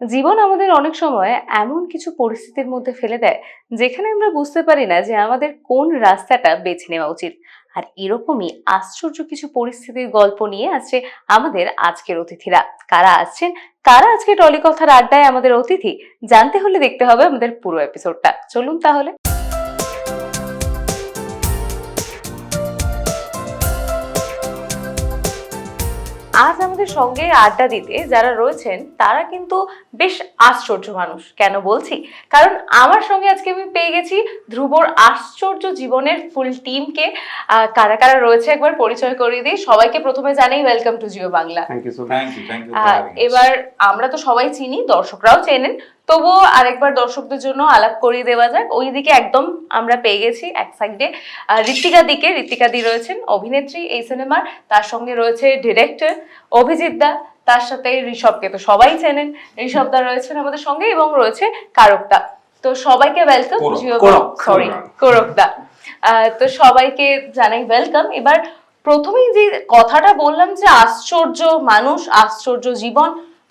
জীবন আমাদের অনেক সময় এমন কিছু পরিস্থিতির মধ্যে ফেলে দেয়, যেখানে আমরা বুঝতে পারি না যে আমাদের কোন রাস্তাটা বেছে নেওয়া উচিত। আর এরকমই আশ্চর্য কিছু পরিস্থিতির গল্প নিয়ে আসছে আমাদের আজকের অতিথিরা। কারা আসছেন? কারা আজকে টলিকথার আড্ডায় আমাদের অতিথি? জানতে হলে দেখতে হবে আমাদের পুরো এপিসোডটা চলুন তাহলে। আজ আমাদের সঙ্গে আড্ডা দিতে যারা রয়েছেন তারা কিন্তু বেশ আশ্চর্য মানুষ। কেন বলছি? কারণ আমার সঙ্গে আজকে আমি পেয়ে গেছি ধ্রুবর আশ্চর্য জীবনের ফুল টিমকে কারা কারা রয়েছে একবার পরিচয় করিয়ে দিই। সবাইকে প্রথমে জানাই ওয়েলকাম টু জিও বাংলা এবার আমরা তো সবাই চিনি দর্শকরাও চেনেন। তবুও আরেকবার দর্শকদের জন্য আলাপ করিয়ে দেওয়া যাক। ওইদিকে একদম আমরা পেয়ে গেছি এক সাইডে ঋতিকা দিকে ঋতিকা দি রয়েছেন অভিনেত্রী এই সিনেমার। তার সঙ্গে রয়েছে ডিরেক্টর অভিজিৎ দা। তার সাথে ঋষভকে তো সবাই চেনেন। ঋষভ দা রয়েছেন আমাদের সঙ্গে এবং রয়েছে কারকদা তো সবাইকে ওয়েলকাম জিও সরি কোরক। কোরকদা তো সবাইকে জানাই ওয়েলকাম এবার প্রথমেই যে কথাটা বললাম যে আশ্চর্য মানুষ আশ্চর্য জীবন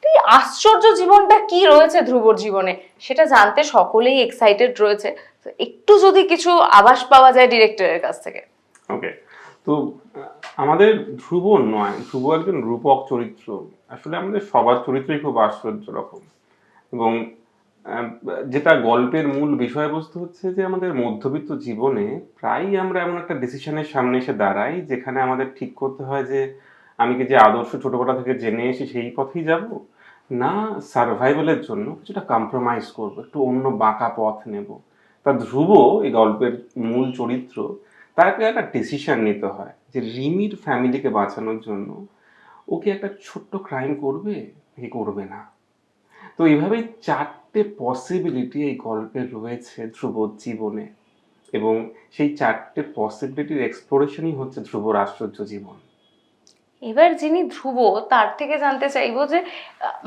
এই আশ্চর্য জীবনটা কি রয়েছে ধ্রুবর জীবনে? সেটা জানতে সকলেই এক্সাইটেড রয়েছে। একটু যদি কিছু আভাস পাওয়া যায় ডিরেক্টরের কাছ থেকে। ওকে তো, আমাদের ধ্রুব নয়, ধ্রুব একজন রূপক চরিত্র। আসলে আমাদের সবার চরিত্রই খুব আশ্চর্য রকম। এবং যেটা গল্পের মূল বিষয়বস্তু হচ্ছে যে, আমাদের মধ্যবিত্ত জীবনে প্রায়ই আমরা এমন একটা ডিসিশনের সামনে এসে দাঁড়াই, যেখানে আমাদের ঠিক করতে হয় যে, আমি কি যে আদর্শ ছোটবেলা থেকে জেনে এসে সেই পথেই যাব? না সার্ভাইভালের জন্য কিছুটা কম্প্রোমাইজ করব, একটু অন্য বাঁকা পথ নেব। তা ধ্রুব এই গল্পের মূল চরিত্র, তাকে একটা ডিসিশন নিতে হয় যে রিমির ফ্যামিলিকে বাঁচানোর জন্য ওকে একটা ছোট্ট ক্রাইম করবে? কি করবে না। তো এইভাবেই চারটে পসিবিলিটি এই গল্পে রয়েছে ধ্রুবর জীবনে এবং সেই চারটে পসিবিলিটির এক্সপ্লোরেশনই হচ্ছে ধ্রুবর আশ্চর্য জীবন। এবার যিনি ধ্রুব, তার থেকে জানতে চাইব যে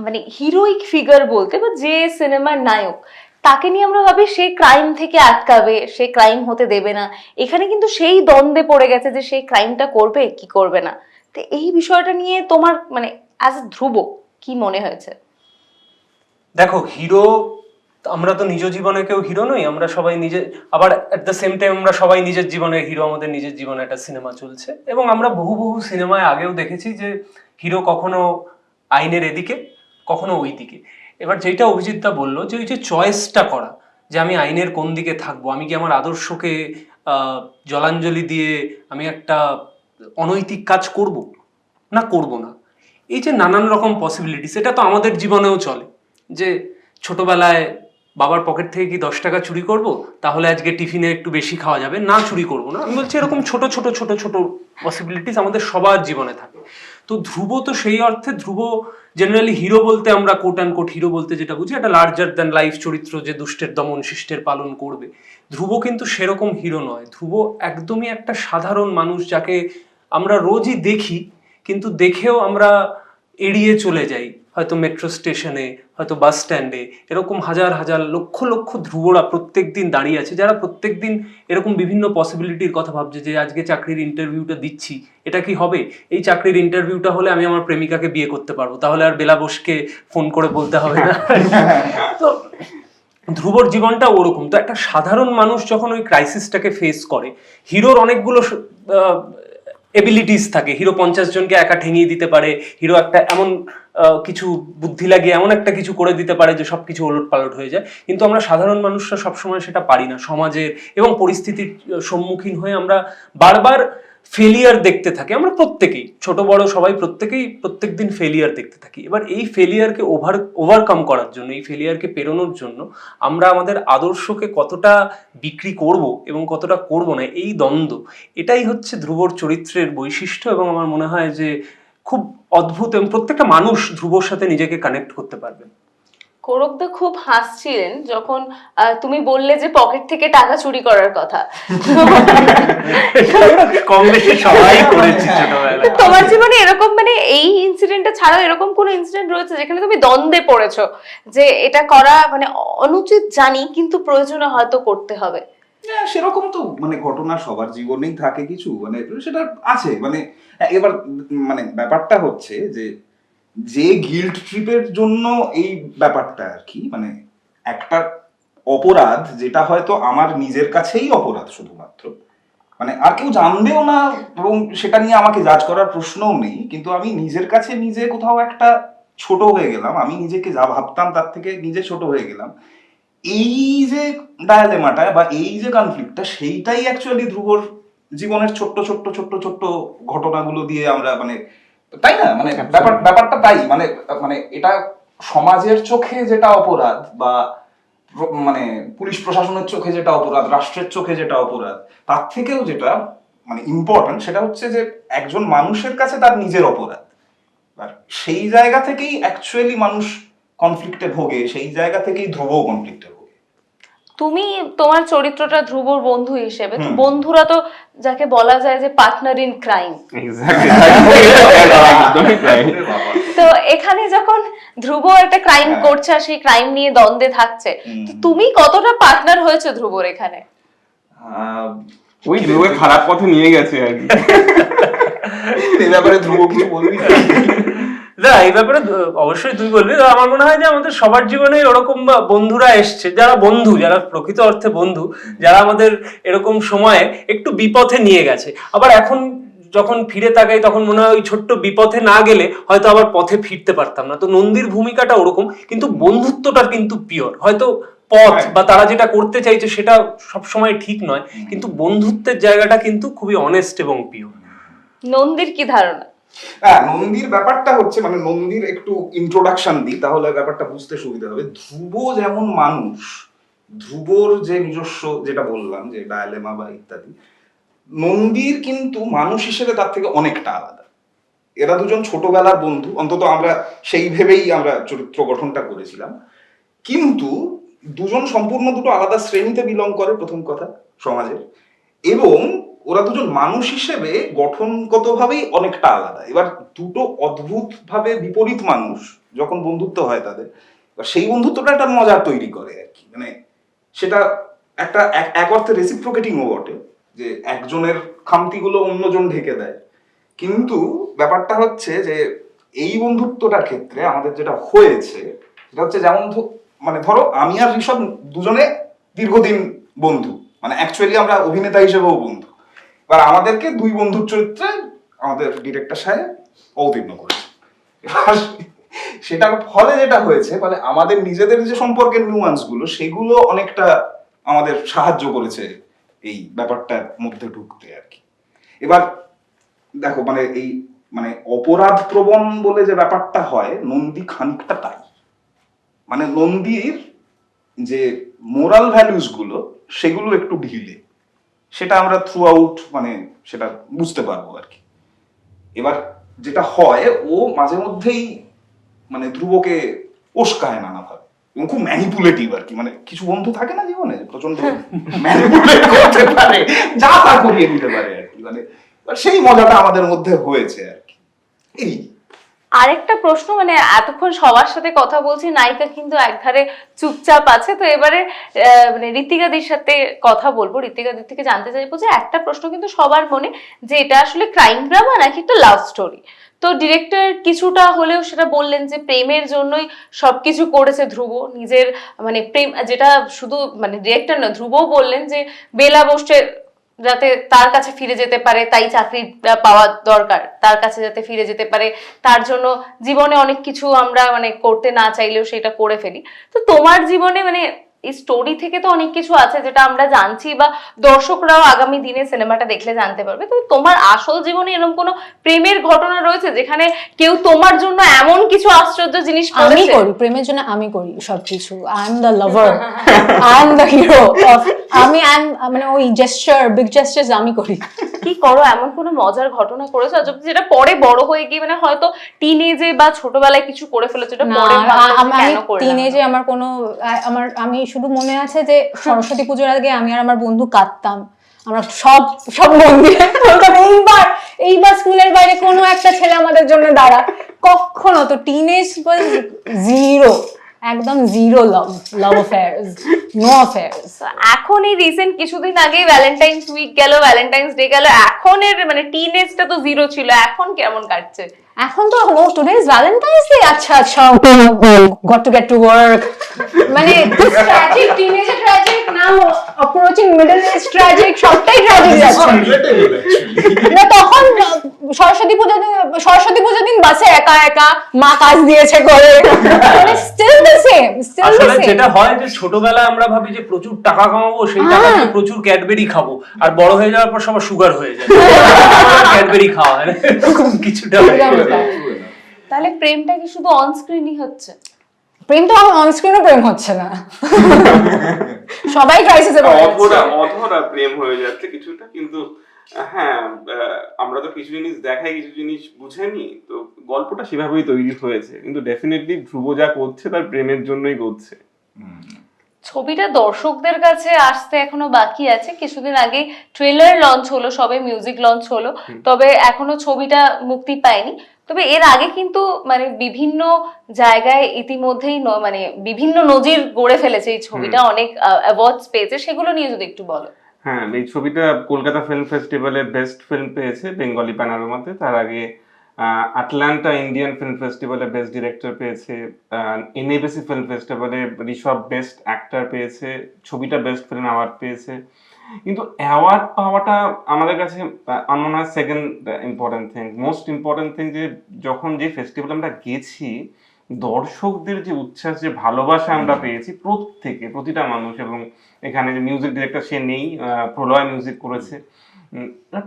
মানে হিরোইক ফিগার বলতে বা যে সিনেমার নায়ক, তাকে নিয়ে আমরা ভাবি সে ক্রাইম থেকে আটকাবে, সে ক্রাইম হতে দেবে না। এখানে কিন্তু সেই দ্বন্দ্বে পড়ে গেছে যে সেই ক্রাইমটা করবে, কি করবে না। তো এই বিষয়টা নিয়ে তোমার মানে অ্যাজ ধ্রুব, কি মনে হয়েছে? দেখো হিরো আমরা তো নিজ জীবনে কেউ হিরো নই, আমরা সবাই নিজে, আবার এট দ্য সেম টাইম আমরা সবাই নিজের জীবনের হিরো আমাদের নিজের জীবনে একটা সিনেমা চলছে। এবং আমরা বহু বহু সিনেমায় আগেও দেখেছি যে হিরো কখনো আইনের এদিকে, কখনো ওই দিকে। এবার যেটা অভিজিৎদা বলল যে ওই যে চয়েসটা করা, যে আমি আইনের কোন দিকে থাকব, আমি কি আমার আদর্শকে জলাঞ্জলি দিয়ে আমি একটা অনৈতিক কাজ করব? না করব না। এই যে নানান রকম পসিবিলিটি সেটা তো আমাদের জীবনেও চলে। যে ছোটবেলায় বাবার পকেট থেকে কি দশ টাকা চুরি করব? তাহলে আজকে টিফিনে একটু বেশি খাওয়া যাবে? না চুরি করব না। আমি বলছি, এরকম ছোট ছোট ছোট ছোট পসিবিলিটিস আমাদের সবার জীবনে থাকে। তো ধ্রুব তো সেই অর্থে, ধ্রুব জেনারেলি হিরো বলতে আমরা কোট অ্যান্ড কোট হিরো বলতে যেটা বুঝি, একটা লার্জার দ্যান লাইফ চরিত্র যে দুষ্টের দমন, শিষ্টের পালন করবে। ধ্রুব কিন্তু সেরকম হিরো নয়। ধ্রুব একদমই একটা সাধারণ মানুষ যাকে আমরা রোজই দেখি, কিন্তু দেখেও আমরা এড়িয়ে চলে যাই। হয়তো মেট্রো স্টেশনে হয়তো বাস স্ট্যান্ডে এরকম হাজার হাজার লক্ষ লক্ষ ধ্রুবরা প্রত্যেক দিন দাঁড়িয়ে আছে, যারা প্রত্যেক দিন এরকম বিভিন্ন পসিবিলিটির কথা ভাবছে যে আজকে চাকরির ইন্টারভিউটা দিচ্ছি, এটা কি হবে? এই চাকরির ইন্টারভিউটা হলে আমি আমার প্রেমিকাকে বিয়ে করতে পারব, তাহলে আর বেলা বসকে ফোন করে বলতে হবে না। তো ধ্রুবর জীবনটা ওরকম। তো একটা সাধারণ মানুষ যখন ওই ক্রাইসিসটাকে ফেস করে হিরোর অনেকগুলো এবিলিটিস থাকে। হিরো পঞ্চাশ জনকে একা ঠেঙিয়ে দিতে পারে হিরো একটা এমন কিছু বুদ্ধি লাগিয়ে এমন একটা কিছু করে দিতে পারে যে সব কিছু ওলট পালট হয়ে যায়। কিন্তু আমরা সাধারণ মানুষরা সবসময় সেটা পারি না সমাজের এবং পরিস্থিতির সম্মুখীন হয়ে আমরা বারবার ফেলিয়ার দেখতে থাকি। আমরা প্রত্যেকেই, ছোট, বড়, সবাই প্রত্যেকেই প্রত্যেক দিন ফেলিয়ার দেখতে থাকি। এবার এই ফেলিয়ারকে ওভার ওভারকাম করার জন্য, এই ফেলিয়ারকে পেরোনোর জন্য আমরা আমাদের আদর্শকে কতটা বিক্রি করব এবং কতটা করব না, এই দ্বন্দ্ব, এটাই হচ্ছে ধ্রুবর চরিত্রের বৈশিষ্ট্য এবং আমার মনে হয় যে খুব অদ্ভুত এবং প্রত্যেকটা মানুষ ধ্রুবর সাথে নিজেকে কানেক্ট করতে পারবে। কোরকদা খুব হাসছিলেন যখন আহ, তুমি বললে যে পকেট থেকে টাকা চুরি করার কথা। কম বেশি সবাই করেছি ছোটবেলায়। তোমার জীবনে এরকম মানে এই ইনসিডেন্টটা ছাড়াও এরকম কোনো ইনসিডেন্ট রয়েছে যেখানে তুমি দ্বন্দ্বে পড়েছো? যে এটা করা মানে অনুচিত জানি কিন্তু প্রয়োজনে হয়তো করতে হবে। হ্যাঁ, সেরকম তো মানে ঘটনা সবার জীবনেই থাকে কিছু মানে সেটা আছে মানে হ্যাঁ, এবার মানে ব্যাপারটা হচ্ছে যে যে গিল্ড ট্রিপের জন্য এই ব্যাপারটা আর কি মানে একটা অপরাধ যেটা হয়তো আমার নিজের কাছেই অপরাধ শুধুমাত্র মানে আর কেউ জানবেও না এবং সেটা নিয়ে আমাকে জাজ করার প্রশ্নও নেই কিন্তু আমি নিজের কাছে নিজে কোথাও একটা ছোট হয়ে গেলাম আমি নিজেকে যা ভাবতাম তার থেকে নিজে ছোট হয়ে গেলাম এই যে ডায়ালেমাটা বা এই যে কনফ্লিক্টটা সেইটাই অ্যাকচুয়ালি ধ্রুবর জীবনের ছোট্ট ছোট্ট ছোট্ট ছোট্ট ঘটনাগুলো দিয়ে আমরা মানে তাই না? মানে ব্যাপার ব্যাপারটা তাই। মানে মানে এটা সমাজের চোখে যেটা অপরাধ বা মানে পুলিশ প্রশাসনের চোখে যেটা অপরাধ রাষ্ট্রের চোখে যেটা অপরাধ তার থেকেও যেটা মানে ইম্পর্টেন্ট সেটা হচ্ছে যে একজন মানুষের কাছে তার নিজের অপরাধ। আর সেই জায়গা থেকেই অ্যাকচুয়ালি মানুষ কনফ্লিক্টে ভোগে সেই জায়গা থেকেই ধ্রুব কনফ্লিক্টে ভোগে। তুমি তোমার চরিত্রটা ধ্রুবর বন্ধু হিসেবে তো বন্ধুরা তো যাকে বলা যায় যে পার্টনার ইন ক্রাইম তো। এখানে যখন ধ্রুব একটা ক্রাইম হ্যাঁ। করছে আর সেই ক্রাইম নিয়ে দ্বন্দ্বে থাকছে তো তুমি কতটা পার্টনার হয়েছে ধ্রুবর এখানে? আহ, ওই ধ্রুবে খারাপ পথে নিয়ে গেছে আর কি। ব্যাপারে ধ্রুব কিছু বলবি না এই ব্যাপারে অবশ্যই তুই বলবি। আমার মনে হয় যে আমাদের সবার জীবনে ওরকম বা বন্ধুরা এসছে যারা বন্ধু যারা প্রকৃত অর্থে বন্ধু যারা আমাদের এরকম সময়ে একটু বিপথে নিয়ে গেছে। আবার এখন যখন ফিরে তাকাই তখন মনে হয় ওই ছোট্ট বিপথে না গেলে হয়তো আবার পথে ফিরতে পারতাম না। তো নন্দীর ভূমিকাটা ওরকম কিন্তু বন্ধুত্বটা কিন্তু পিওর হয়তো পথ হ্যাঁ। বা তারা যেটা করতে চাইছে সেটা সবসময় ঠিক নয় কিন্তু বন্ধুত্বের জায়গাটা কিন্তু খুবই অনেস্ট এবং পিওর নন্দীর কি ধারণা? হ্যাঁ নন্দীর ব্যাপারটা হচ্ছে মানে নন্দীর একটু ইন্ট্রোডাকশন দিই, তাহলে ব্যাপারটা বুঝতে সুবিধা হবে। ধ্রুব যেমন মানুষ, ধ্রুবর যে নিজস্ব যেটা বললাম, যে ডায়ালেমা বা ইত্যাদি, নন্দীর কিন্তু মানুষ হিসেবে তার থেকে অনেকটা আলাদা। এরা দুজন ছোটবেলার বন্ধু, অন্তত আমরা সেই ভেবেই আমরা চরিত্র গঠনটা করেছিলাম। কিন্তু দুজন সম্পূর্ণ দুটো আলাদা শ্রেণীতে বিলং করে, প্রথম কথা, সমাজের। এবং ওরা দুজন মানুষ হিসেবে গঠনগতভাবেই অনেকটা আলাদা। এবার দুটো অদ্ভুত ভাবে বিপরীত মানুষ যখন বন্ধুত্ব হয় তাদের সেই বন্ধুত্বটা একটা মজা তৈরি করে আর কি। মানে সেটা একটা এক- অর্থে রেসিপ্রোকেটিংও বটে, যে একজনের খামতিগুলো অন্যজন ঢেকে দেয়। কিন্তু ব্যাপারটা হচ্ছে যে এই বন্ধুত্বটার ক্ষেত্রে আমাদের যেটা হয়েছে, সেটা হচ্ছে যেমন মানে ধরো আমি আর ঋষভ দুজনে দীর্ঘদিন বন্ধু মানে অ্যাকচুয়ালি আমরা অভিনেতা হিসেবেও বন্ধু। এবার আমাদেরকে দুই বন্ধুর চরিত্রে আমাদের ডিরেক্টর সাহেব অবতীর্ণ করেছে। সেটার ফলে যেটা হয়েছে মানে আমাদের নিজেদের যে সম্পর্কের নিউয়ান্সগুলো সেগুলো অনেকটা আমাদের সাহায্য করেছে এই ব্যাপারটার মধ্যে ঢুকতে আর কি। এবার দেখো মানে এই মানে অপরাধ প্রবণ বলে যে ব্যাপারটা হয়, নন্দী খানিকটা তাই। মানে নন্দীর যে মোরাল ভ্যালুসগুলো সেগুলো একটু ঢিলে। সেটা আমরা থ্রু আউট মানে সেটা বুঝতে পারব আর কি। এবার যেটা হয় ও মাঝে মধ্যেই মানে ধ্রুবকে উস্কায় নানাভাবে এবং খুব ম্যানিপুলেটিভ আর কি। মানে কিছু বন্ধু থাকে না জীবনে প্রচণ্ড ম্যানিপুলেট করতে পারে যা তা করিয়ে দিতে পারে আর কি। মানে সেই মজাটা আমাদের মধ্যে হয়েছে আর কি। এই আরেকটা প্রশ্ন মানে এতক্ষণ সবার সাথে কথা বলছি, নায়িকা কিন্তু একধারে চুপচাপ আছে, তো এবারে মানে ঋতিকাদির সাথে কথা বলব। ঋতিকাদির থেকে জানতে চাইব যে একটা প্রশ্ন কিন্তু সবার মনে, যে এটা আসলে ক্রাইম ড্রামা নাকি একটা লাভ স্টোরি তো ডিরেক্টর কিছুটা হলেও সেটা বললেন যে প্রেমের জন্যই সবকিছু করেছে ধ্রুব। নিজের মানে প্রেম, যেটা শুধু মানে ডিরেক্টর না, ধ্রুবও বললেন যে বেলা বসে যাতে তার কাছে ফিরে যেতে পারে, তাই চাকরি পাওয়া দরকার। তার কাছে যাতে ফিরে যেতে পারে, তার জন্য জীবনে অনেক কিছু আমরা মানে করতে না চাইলেও সেটা করে ফেলি। তো তোমার জীবনে মানে এই স্টোরি থেকে তো অনেক কিছু আছে যেটা আমরা জানছি বা দর্শকরাও আগামী দিনে সিনেমাটা দেখলে জানতে পারবে। তো তোমার আসল জীবনে এরকম কোনো প্রেমের ঘটনা রয়েছে যেখানে কেউ তোমার জন্য এমন কিছু আশ্চর্য জিনিস আমি করি প্রেমের জন্য আমি করি সবকিছু। I am the lover I am the hero আমি আই এম মানে ওই জেস্টার বিগ জেস্টার্স আমি করি। কি করো এমন কোনো মজার ঘটনা করেছ? অব্দি যেটা পরে বড় হয়ে গিয়ে মানে হয়তো টিনেজে বা ছোটবেলায় কিছু করে ফেলেছো না পরে আমি টিনেজে আমার কোনো আমার আমি শুধু মনে আছে যে সরস্বতী পুজোর আগে আমি আর আমার বন্ধু কাঁদতাম। আমরা সব সব মন্দিরে বলতাম এইবার এইবার স্কুলের বাইরে কোনো একটা ছেলে আমাদের জন্য দাঁড়া কখনো তো টিনেজ জিরো একদম zero love love affairs no affairs এখন এই রিসেন্ট কিছুদিন আগে ভ্যালেন্টাইন্স উইক গেল ভ্যালেন্টাইন্স ডে গেল এখন এর মানে টিনেজটা তো জিরো ছিল এখন কেমন কাটছে? এখন তো no today is Valentine's day আচ্ছা আচ্ছা got to get to work মানে tragic টিনেজে tragic now approaching middle age tragic সবটাই ট্র্যাজিক যাচ্ছে। তখন সরস্বতী পূজা সরস্বতী পূজা দিন বাসে একা একা মা কাজ দিয়েছে করে still the same still the same যেটা হয় যে ছোটবেলায় আমরা ভাবি যে প্রচুর টাকা কামাবো সেই টাকা দিয়ে প্রচুর ক্যাডবেরি খাব। আর বড় হয়ে যাওয়ার পর সবার সুগার হয়ে যায়। ক্যাডবেরি খাওয়া হয় কিছুটা তাহলে প্রেমটা কি শুধু অন স্ক্রিনই হচ্ছে? প্রেম তো আমার অন স্ক্রিনও প্রেম হচ্ছে না। সবাই ক্রাইসিসে পড়ে অধরা অধরা প্রেম হয়ে যাচ্ছে কিছুটা কিন্তু হ্যাঁ আহ, আমরা তো কিছু জিনিস দেখাই কিছু জিনিস বুঝেনি তো গল্পটা সেভাবেই তৈরি হয়েছে। কিন্তু ডেফিনেটলি ধ্রুব যা করছে তার প্রেমের জন্যই করছে। ছবিটা দর্শকদের কাছে আসতে এখনও বাকি আছে। কিছুদিন আগে ট্রেলার লঞ্চ হলো সবে মিউজিক লঞ্চ হলো। তবে এখনও ছবিটা মুক্তি পায়নি। তবে এর আগে কিন্তু মানে বিভিন্ন জায়গায় ইতিমধ্যেই মানে বিভিন্ন নজির গড়ে ফেলেছে এই ছবিটা। অনেক অ্যাওয়ার্ডস পেয়েছে। সেগুলো নিয়ে যদি একটু বলো। হ্যাঁ এই ছবিটা কলকাতা ফিল্ম ফেস্টিভ্যালে বেস্ট ফিল্ম পেয়েছে বেঙ্গলি প্যানোরামাতে তার আগে আটলান্টা ইন্ডিয়ান ফিল্ম ফেস্টিভ্যালে বেস্ট ডিরেক্টর পেয়েছে এনএবিসি ফিল্ম ফেস্টিভ্যালে ঋষভ বেস্ট অ্যাক্টর পেয়েছে ছবিটা বেস্ট ফিল্ম অ্যাওয়ার্ড পেয়েছে। কিন্তু অ্যাওয়ার্ড পাওয়াটা আমাদের কাছে আমার মনে হয় second important thing most important thing যে যখন যে ফেস্টিভ্যালে আমরা গেছি দর্শকদের যে উচ্ছ্বাস যে ভালোবাসা আমরা পেয়েছি প্রত্যেকে প্রতিটা মানুষ এবং এখানে যে মিউজিক ডিরেক্টর সে নেই প্রলয় মিউজিক করেছে।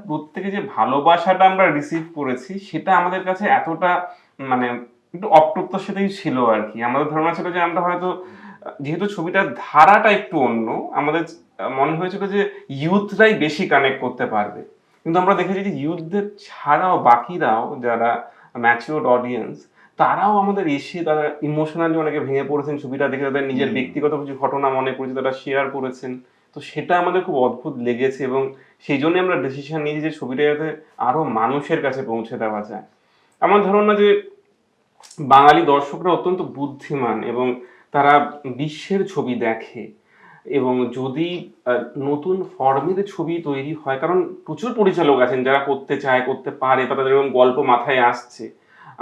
প্রত্যেকে যে ভালোবাসাটা আমরা রিসিভ করেছি সেটা আমাদের কাছে এতটা মানে একটু অপ্রত্যাশিতই ছিল আর কি। আমাদের ধারণা ছিল যে আমরা হয়তো যেহেতু ছবিটার ধারাটা একটু অন্য আমাদের মনে হয়েছিল যে ইউথরাই বেশি কানেক্ট করতে পারবে। কিন্তু আমরা দেখেছি যে ইউথদের ছাড়াও বাকিরাও যারা ম্যাচিওর অডিয়েন্স তারাও আমাদের এসে তারা ইমোশনালি অনেকে ভেঙে পড়েছেন ছবিটা দেখে তাদের নিজের ব্যক্তিগত কিছু ঘটনা মনে করেছে তারা শেয়ার করেছেন। তো সেটা আমাদের খুব অদ্ভুত লেগেছে এবং সেই জন্য আমরা ডিসিশন নিয়েছি যে ছবিটা যাতে আরও মানুষের কাছে পৌঁছে দেওয়া যায়। আমার ধারণা যে বাঙালি দর্শকরা অত্যন্ত বুদ্ধিমান এবং তারা বিশ্বের ছবি দেখে এবং যদি নতুন ফর্মের ছবি তৈরি হয়, কারণ প্রচুর পরিচালক আছেন যারা করতে চায়, করতে পারে বা তাদের এরকম গল্প মাথায় আসছে।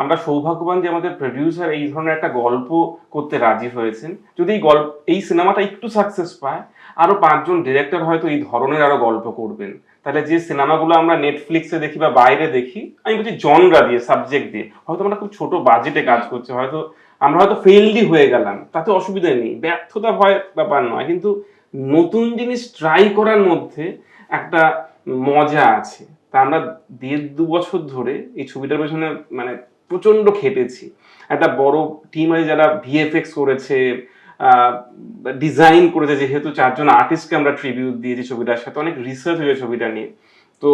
আমরা সৌভাগ্যবান যে আমাদের প্রডিউসার এই ধরনের একটা গল্প করতে রাজি হয়েছেন। যদি এই গল্প, এই সিনেমাটা একটু সাকসেস পায় আরও পাঁচজন ডিরেক্টর হয়তো এই ধরনের আরও গল্প করবেন। তাহলে যে সিনেমাগুলো আমরা নেটফ্লিক্সে দেখি বা বাইরে দেখি, আমি বলছি জনরা দিয়ে সাবজেক্ট দিয়ে। হয়তো আমরা খুব ছোট বাজেটে কাজ করছি, হয়তো আমরা হয়তো ফেলডি হয়ে গেলাম, তাতে অসুবিধা নেই। ব্যর্থতা হয় ব্যাপার নয়, কিন্তু নতুন জিনিস ট্রাই করার মধ্যে একটা মজা আছে। তা আমরা দেড় দু বছর ধরে এই ছবিটার পেছনে মানে প্রচণ্ড খেটেছি। একটা বড় টিম আছে যারা ভিএফএক্স করেছে ডিজাইন করেছে, যেহেতু চারজন আর্টিস্টকে আমরা ট্রিবিউট দিয়েছি ছবিটার সাথে, অনেক রিসার্চ হয়েছে ছবিটা নিয়ে। তো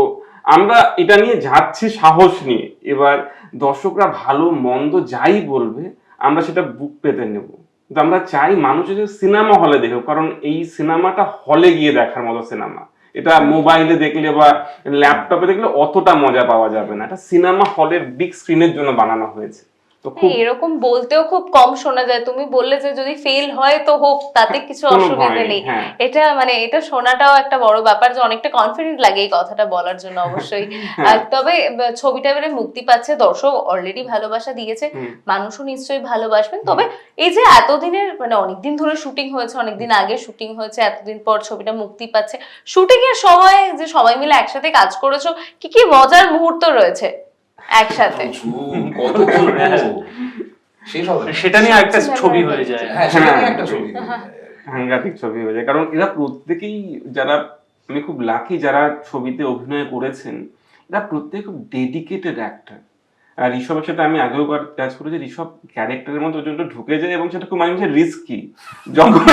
আমরা এটা নিয়ে যাচ্ছি সাহস নিয়ে। এবার দর্শকরা ভালো, মন্দ যাই বলবে, আমরা সেটা বুক পেতে নেব। কিন্তু আমরা চাই মানুষ যে সিনেমা হলে দেখুক, কারণ এই সিনেমাটা হলে গিয়ে দেখার মতো সিনেমা এটা মোবাইলে দেখলে বা ল্যাপটপে দেখলে অতটা মজা পাওয়া যাবে না। এটা সিনেমা হলের বিগ স্ক্রিনের জন্য বানানো হয়েছে। তো হ্যাঁ, এরকম বলতেও খুব কম শোনা যায়। তুমি বললে যে যদি ফেল হয় তো হোক তাতে কিছু অসুবিধা নেই, হ্যাঁ। এটা মানে এটা শোনাটাও একটা বড় ব্যাপার যে অনেকটা কনফিডেন্ট লাগে এই কথাটা বলার জন্য অবশ্যই। তবে ছবিটা এবারে মুক্তি পাচ্ছে দর্শক অলরেডি ভালোবাসা দিয়েছে মানুষও নিশ্চয়ই ভালোবাসবেন। তবে এই যে এতদিনের মানে অনেকদিন ধরে শুটিং হয়েছে অনেকদিন আগে শুটিং হয়েছে এতদিন পর ছবিটা মুক্তি পাচ্ছে। শুটিং এর সময় যে সবাই মিলে একসাথে কাজ করেছ কি কি মজার মুহূর্ত রয়েছে? একসাথে। কত শেষ হবে সেটা নিয়ে একটা ছবি হয়ে যায়। হ্যাঁ সেটা নিয়ে একটা ছবি সাংঘাতিক ছবি হয়ে যায়। কারণ এরা প্রত্যেকেই যারা আমি খুব লাকি যারা ছবিতে অভিনয় করেছেন এরা প্রত্যেক খুব ডেডিকেটেড অ্যাক্টর আর ঋষভের সাথে আমি আগেও কাজ করেছি ঋষভ ক্যারেক্টারের মতো জন্য ঢুকে যায় এবং সেটা খুব মাঝে রিস্কি যখন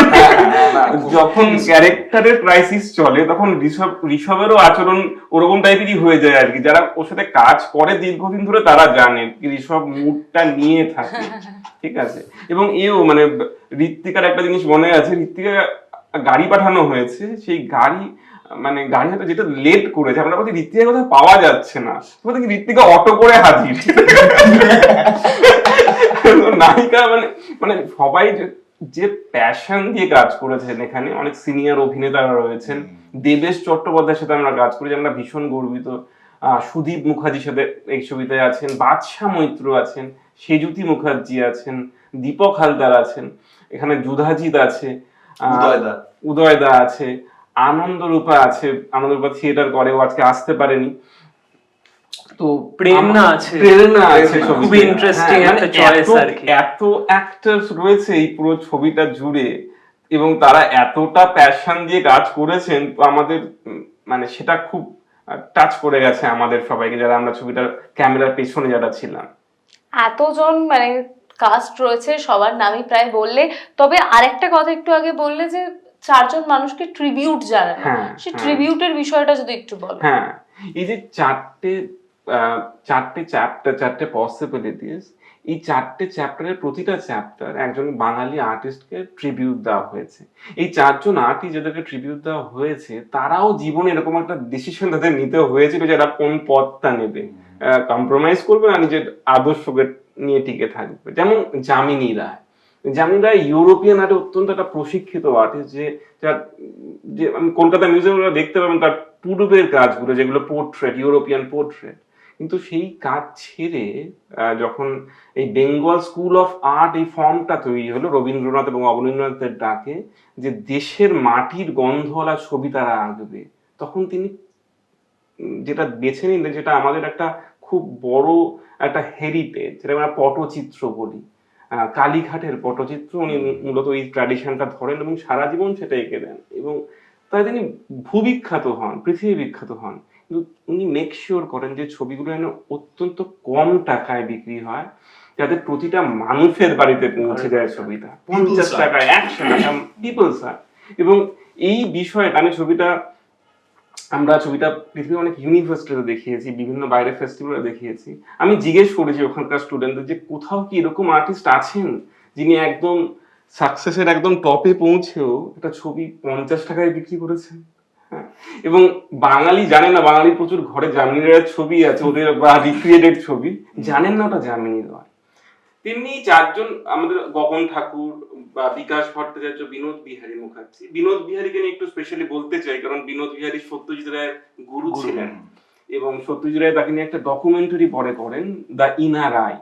যখন ক্যারেক্টারের ক্রাইসিস চলে তখন ঋষভ ঋষভেরও আচরণ ওরকম টাইপেরই হয়ে যায় আর কি। যারা ওর সাথে কাজ করে দীর্ঘদিন ধরে তারা জানে ঋষভ মুডটা নিয়ে থাকে। ঠিক আছে? এবং এও মানে ঋত্বিকার একটা জিনিস মনে আছে ঋত্বিকা গাড়ি পাঠানো হয়েছে সেই গাড়ি মানে গাড়ি হয়তো যেটা লেট করেছে আমরা বলছি ঋত্বিকা কোথাও পাওয়া যাচ্ছে না। বলতে কি ঋত্বিকা অটো করে হাজির। নায়িকা মানে মানে সবাই যে- প্যাশন দিয়ে কাজ করেছেন এখানে অনেক সিনিয়র অভিনেতারা রয়েছেন। দেবেশ চট্টোপাধ্যায়ের সাথে আমরা কাজ করেছি আমরা ভীষণ গর্বিত। আহ, সুদীপ মুখার্জির সাথে এই ছবিতে আছেন বাদশাহ মৈত্র আছেন সেজুতি মুখার্জি আছেন দীপক হালদার আছেন এখানে যুধাজিৎ আছে উদয়দা। উদয়দা আছে আনন্দরূপা আছে আনন্দরূপা থিয়েটার করে ও আজকে আসতে পারেনি তো প্রেরণা আছে। প্রেরণা আছে। খুবই interesting হ্যাঁ, একটা মানে choice এত- আর কি। এত অ্যাক্টার্স রয়েছে এই পুরো ছবিটা জুড়ে এবং তারা এতটা প্যাশন দিয়ে কাজ করেছেন তো আমাদের মানে সেটা খুব টাচ করে গেছে আমাদের সবাইকে যারা আমরা ছবিটার ক্যামেরার পেছনে যারা ছিলাম এতজন মানে কাস্ট রয়েছে সবার নামই প্রায় বললে তবে আরেকটা কথা একটু আগে বললে যে চারজন মানুষকে ট্রিবিউট জানানো। হ্যাঁ, সে হ্যাঁ। ট্রিবিউটের বিষয়টা যদি একটু বলো। হ্যাঁ এই যে চারটে চারটে চ্যাপ্টার চারটে পসিবিলিটিস এই চারটে চ্যাপ্টারের প্রতিটা চ্যাপ্টার একজন বাঙালি আর্টিস্টকে ট্রিবিউট দেওয়া হয়েছে। এই চারজন আর্টিস্ট যাদেরকে ট্রিবিউট দেওয়া হয়েছে তারাও জীবনে এরকম একটা ডিসিশন তাদের নিতে হয়েছিল যে এরা কোন পথটা নেবে। কম্প্রোমাইজ করবে না নিজের আদর্শকে নিয়ে টিকে থাকবে। যেমন যামিনী রায়। যামিনী ইউরোপিয়ান আর্টে অত্যন্ত একটা প্রশিক্ষিত আর্টিস্ট যে যে আমি কলকাতা মিউজিয়ামে দেখতে পাবেন তার পূর্বের কাজগুলো, যেগুলো পোর্ট্রেট ইউরোপিয়ান পোর্ট্রেট কিন্তু সেই কাজ ছেড়ে যখন এই বেঙ্গল স্কুল অফ আর্ট এই ফর্মটা তৈরি হলো, রবীন্দ্রনাথ এবং অবনীন্দ্রনাথের ডাকে, যে দেশের মাটির গন্ধওয়ালা ছবি তারা আঁকবে, তখন তিনি যেটা বেছে নিলেন, যেটা আমাদের একটা খুব বড় একটা হেরিটেজ যেটা আমরা পটচিত্র বলি। কালীঘাটের পটচিত্র উনি মূলত এই ট্র্যাডিশনটা ধরেন এবং সারা জীবন সেটা এঁকে দেন। এবং তাই তিনি ভূবিখ্যাত হন পৃথিবী বিখ্যাত হন। কিন্তু উনি মেক শিওর করেন যে ছবিগুলো যেন অত্যন্ত কম টাকায় বিক্রি হয় যাতে প্রতিটা মানুষের বাড়িতে পৌঁছে যায় ছবিটা। পঞ্চাশ. টাকায় একশো টাকা পিপলস এবং এই বিষয়টা আমি ছবিটা আমরা ছবিটা পৃথিবীর অনেক ইউনিভার্সিটিতে দেখিয়েছি, বিভিন্ন বাইরের ফেস্টিভ্যালে দেখিয়েছি। আমি জিজ্ঞেস করেছি ওখানকার স্টুডেন্টদের যে কোথাও কি এরকম আর্টিস্ট আছেন যিনি একদম সাকসেসের একদম টপে পৌঁছেও একটা ছবি পঞ্চাশ টাকায় বিক্রি করেছেন? হ্যাঁ। এবং বাঙালি জানে না বাঙালির প্রচুর ঘরে জামিনীর ছবি আছে, ওদের বা রিক্রিয়েটেড ছবি। জানেন না ওটা জামিনী নয় তেমনি চারজন আমাদের গগন ঠাকুর বা বিকাশ ভট্টাচার্য বিনোদ বিহারী মুখার্জি। বিনোদ বিহারীকে নিয়ে একটু স্পেশালি বলতে চাই কারণ বিনোদ বিহারী সত্যজিৎ রায়ের গুরু ছিলেন এবং সত্যজিৎ রায় তাকে নিয়ে একটা ডকুমেন্টারি পরে করেন দ্য ইনার আই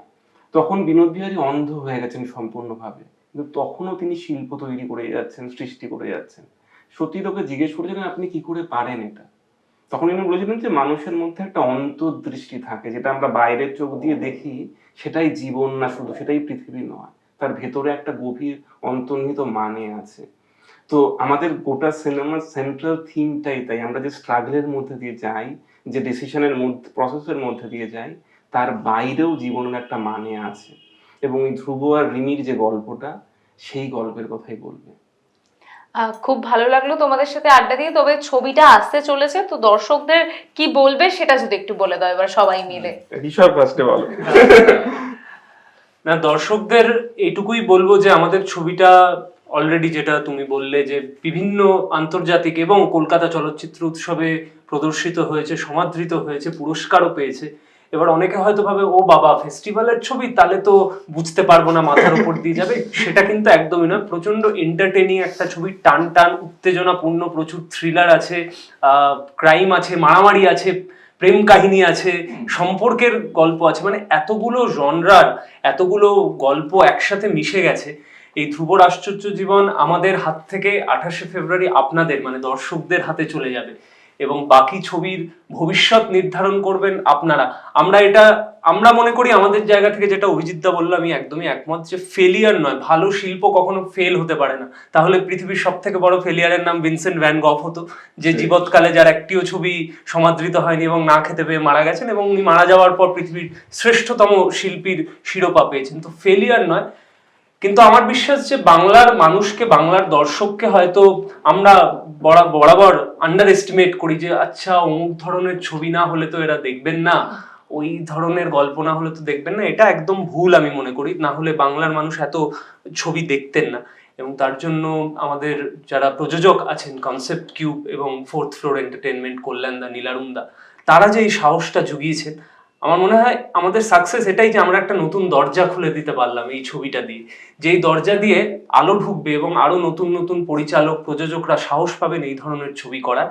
তখন বিনোদ বিহারী অন্ধ হয়ে গেছেন সম্পূর্ণভাবে। কিন্তু তখনও তিনি শিল্প তৈরি করে যাচ্ছেন সৃষ্টি করে যাচ্ছেন। সত্যি তোকে জিজ্ঞেস করেছিলেন আপনি কি করে পারেন এটা? তখন তিনি বলেছিলেন যে মানুষের মধ্যে একটা অন্তর্দৃষ্টি থাকে, যেটা আমরা বাইরের চোখ দিয়ে দেখি, সেটাই জীবন না শুধু, সেটাই পৃথিবী নয়। তার ভেতরে একটা গভীর অন্তর্নিহিত মানে আছে। তো আমাদের গোটা সিনেমার সেন্ট্রাল থিমটাই তাই। আমরা যে স্ট্রাগলের মধ্যে দিয়ে যাই, যে ডিসিশনের মধ্যে প্রসেসের মধ্যে দিয়ে যাই, তার বাইরেও জীবনের একটা মানে আছে। এবং এই ধ্রুব আর রিমির যে গল্পটা, সেই গল্পের কথাই বলবে। খুব ভালো লাগল তোমাদের সাথে আড্ডা দিয়ে। তবে ছবিটা আসতে চলেছে তো দর্শকদের কি বলবে সেটা যদি একটু বলে দাও এবার সবাই মিলে। ঋষভ ফার্স্টে বলো। না দর্শকদের এটুকুই বলব যে আমাদের ছবিটা অলরেডি যেটা তুমি বললে যে বিভিন্ন আন্তর্জাতিক এবং কলকাতা চলচ্চিত্র উৎসবে প্রদর্শিত হয়েছে সমাদৃত হয়েছে পুরস্কারও পেয়েছে। এবার অনেকে হয়তো ভাবে ও বাবা ফেস্টিভ্যালের ছবি তাহলে তো বুঝতে পারব না মাথার উপর দিয়ে যাবে। সেটা কিন্তু একদমই নয়। প্রচণ্ড এন্টারটেনিং একটা ছবি টান টান উত্তেজনাপূর্ণ প্রচুর থ্রিলার আছে ক্রাইম আছে মারামারি আছে প্রেম কাহিনী আছে সম্পর্কের গল্প আছে। মানে এতগুলো জনরার এতগুলো গল্প একসাথে মিশে গেছে। এই ধ্রুবর আশ্চর্য জীবন আমাদের হাত থেকে আঠাশে ফেব্রুয়ারি আপনাদের মানে দর্শকদের হাতে চলে যাবে। এবং বাকি ছবির ভবিষ্যৎ নির্ধারণ করবেন আপনারা। আমরা এটা আমরা মনে করি আমাদের জায়গা থেকে যেটা অভিজিৎদা বলল আমি একদমই একমত যে ফেলিয়ার নয় ভালো শিল্প কখনো ফেল হতে পারে না। তাহলে পৃথিবীর সব থেকে বড় ফেলিয়ারের নাম ভিনসেন্ট ভ্যান গফ হতো যে জীবৎকালে যার একটিও ছবি সমাদৃত হয়নি এবং না খেতে পেয়ে মারা গেছেন এবং উনি মারা যাওয়ার পর পৃথিবীর শ্রেষ্ঠতম শিল্পীর শিরোপা পেয়েছেন। তো ফেলিয়ার নয় কিন্তু আমার বিশ্বাস যে বাংলার মানুষকে, বাংলার দর্শককে হয়তো আমরা বরা- বরাবর আন্ডার এস্টিমেট করি যে আচ্ছা অমুক ধরনের ছবি না হলে তো এরা দেখবেন না, ওই ধরনের গল্প না হলে তো দেখবেন না, এটা একদম ভুল আমি মনে করি, না হলে বাংলার মানুষ এত ছবি দেখতেন না। এবং তার জন্য আমাদের যারা প্রযোজক আছেন কনসেপ্ট কিউব এবং ফোর্থ ফ্লোর এন্টারটেনমেন্ট কল্যাণদা নীলারুন্দা তারা যে এই সাহসটা জুগিয়েছেন আমার মনে হয় আমাদের সাকসেস এটাই যে আমরা একটা নতুন দরজা খুলে দিতে পারলাম এই ছবিটা দিয়ে। যেই দরজা দিয়ে আলো ঢুকবে এবং আরও নতুন নতুন পরিচালক, প্রযোজকরা সাহস পাবেন এই ধরনের ছবি করা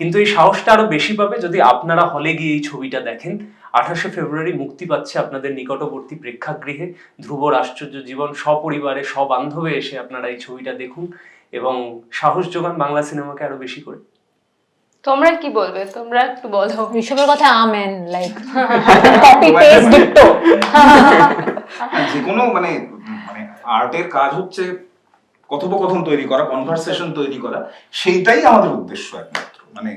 কিন্তু এই সাহসটা আরও বেশি পাবে যদি আপনারা হলে গিয়ে এই ছবিটা দেখেন। আঠাশে ফেব্রুয়ারি মুক্তি পাচ্ছে আপনাদের নিকটবর্তী প্রেক্ষাগৃহে। ধ্রুবর আশ্চর্য জীবন, সপরিবারে, সবান্ধবে এসে আপনারা এই ছবিটা দেখুন এবং সাহস যোগান বাংলা সিনেমাকে আরও বেশি করে। তোমরা কি বলবে? তোমরা একটু বলো। ঋষভের কথা আমেন লাইক কপি পেস্ট ডিক্টো যে কোনো মানে মানে আর্টের কাজ হচ্ছে কথোপকথন তৈরি করা কনভারসেশন তৈরি করা সেইটাই আমাদের উদ্দেশ্য একমাত্র। মানে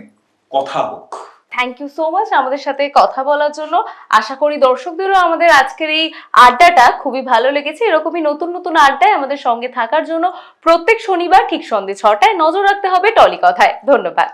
কথা হোক। থ্যাংক ইউ সো মাচ আমাদের সাথে কথা বলার জন্য। আশা করি দর্শকদেরও আমাদের আজকের এই আড্ডাটা খুবই ভালো লেগেছে। এরকমই নতুন নতুন আড্ডায় আমাদের সঙ্গে থাকার জন্য প্রত্যেক শনিবার ঠিক সন্ধ্যে ছটায় নজর রাখতে হবে টলি কথায়। ধন্যবাদ।